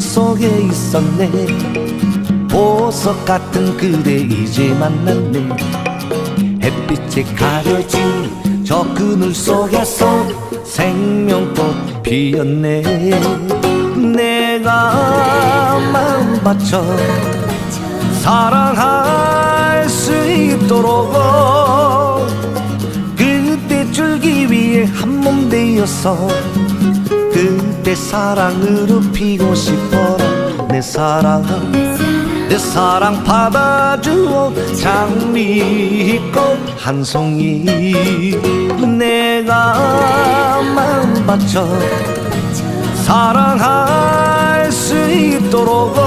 속에 있었네. 보석 같은 그대 이제 만났네. 햇빛에 가려진 저 그늘 속에서 생명꽃 피었네. 내가 마음 바쳐 사랑할 수 있도록 그때 줄기 위해 한 몸 되어서 그때 사랑으로 피고 싶어라. 내 사랑 내 사랑 받아주어 장미꽃 한 송이 내가 마음 바쳐 사랑할 수 있도록